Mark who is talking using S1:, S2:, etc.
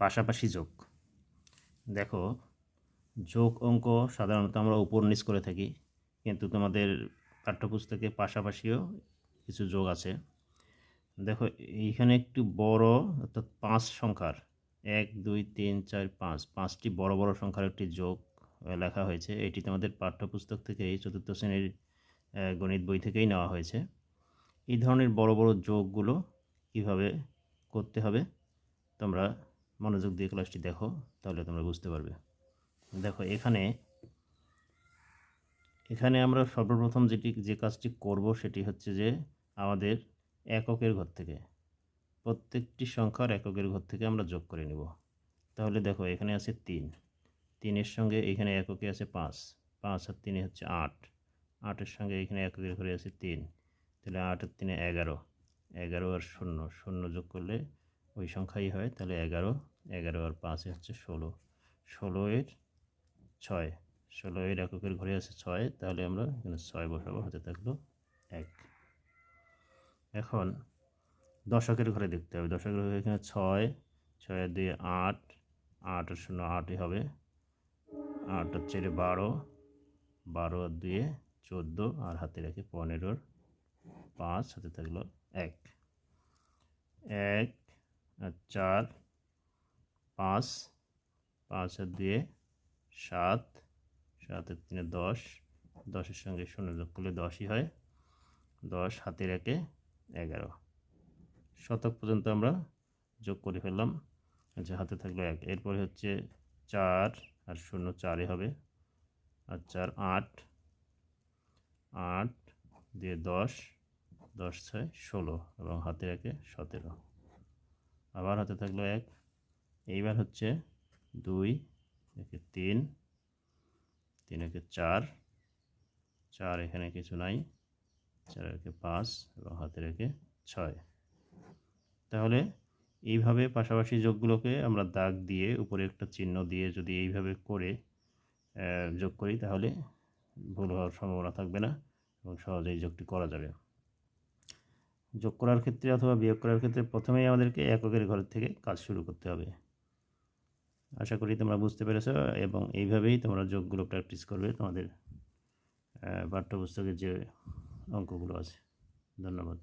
S1: পাশাপাশি যোগ। দেখো, যোগ অঙ্ক সাধারণত আমরা উপর নিচ করে থাকি, কিন্তু তোমাদের পাঠ্যপুস্তকে পাশাপাশিও কিছু যোগ আছে। দেখো, এইখানে একটু বড়, অর্থাৎ পাঁচ সংখ্যার, এক, দুই, তিন, চার, পাঁচ, পাঁচটি বড় বড় সংখ্যার একটি যোগ লেখা হয়েছে। এটি তোমাদের পাঠ্যপুস্তক থেকে এই চতুর্থ শ্রেণির গণিত বই থেকেই নেওয়া হয়েছে। এই ধরনের বড় বড় যোগগুলো কীভাবে করতে হবে, তোমরা মনোযোগ দিয়ে ক্লাসটি দেখো, তাহলে তোমরা বুঝতে পারবে। দেখো, এখানে এখানে আমরা সর্বপ্রথম যেটি, যে কাজটি করব সেটি হচ্ছে যে আমাদের এককের ঘর থেকে, প্রত্যেকটি সংখ্যার এককের ঘর থেকে আমরা যোগ করে নেব। তাহলে দেখো, এখানে আছে তিন। তিনের সঙ্গে এখানে এককে আছে পাঁচ। পাঁচ আর তিনে হচ্ছে আট। আটের সঙ্গে এখানে এককের ঘরে আছে তিন। তাহলে আট আর তিনে এগারো। এগারো আর শূন্য। শূন্য যোগ করলে ওই সংখ্যাই হয়, তাহলে এগারো এগারো আর পাঁচে হচ্ছে ষোলো। ষোলো এর ছয়, ষোলো এর এককের ঘরে আছে ছয়, তাহলে আমরা এখানে ছয় বসাবো, হতে থাকল এক। এখন দশকের ঘরে দেখতে হবে, দশকের ঘরে এখানে ছয় ছয় দুই আট আট শূন্য আটই হবে। আট চারে বারো বারো আর দুয়ে চোদ্দ, আর হাতে রাখে পনেরোর পাঁচ, হাতে থাকল এক। এক আর চার, পাঁচ পাঁচ আর দুয়ে সাত সাতের তিনে দশ, দশের সঙ্গে শূন্য যোগ করলে দশই হয়। দশ হাতে রেখে এগারো। শতক পর্যন্ত আমরা যোগ করে ফেললাম আচ্ছা হাতে থাকল এক। এরপরে হচ্ছে চার আর শূন্য চারই হবে। আর চার আট আট দিয়ে দশ দশ ছয়, ষোলো এবং হাতে রেখে সতেরো। আবার হাতে থাকল এক। এইবার হচ্ছে দুই, একে তিন তিন একে চার চার এখানে কিছু নাই, চার একে পাঁচ এবং হাতে রেখে ছয়। তাহলে এইভাবে পাশাপাশি যোগগুলোকে আমরা দাগ দিয়ে উপরে একটা চিহ্ন দিয়ে যদি এইভাবে করে যোগ করি, তাহলে ভুল হওয়ার সম্ভাবনা থাকবে না এবং সহজেই যোগটি করা যাবে। যোগ করার ক্ষেত্রে অথবা বিয়োগ করার ক্ষেত্রে প্রথমেই আমাদেরকে এককের ঘর থেকে কাজ শুরু করতে হবে। আশা করি তোমরা বুঝতে পেরেছ এবং এইভাবেই তোমরা যোগগুলো প্র্যাকটিস করবে তোমাদের পাঠ্যপুস্তকের যে অঙ্কগুলো আছে। ধন্যবাদ।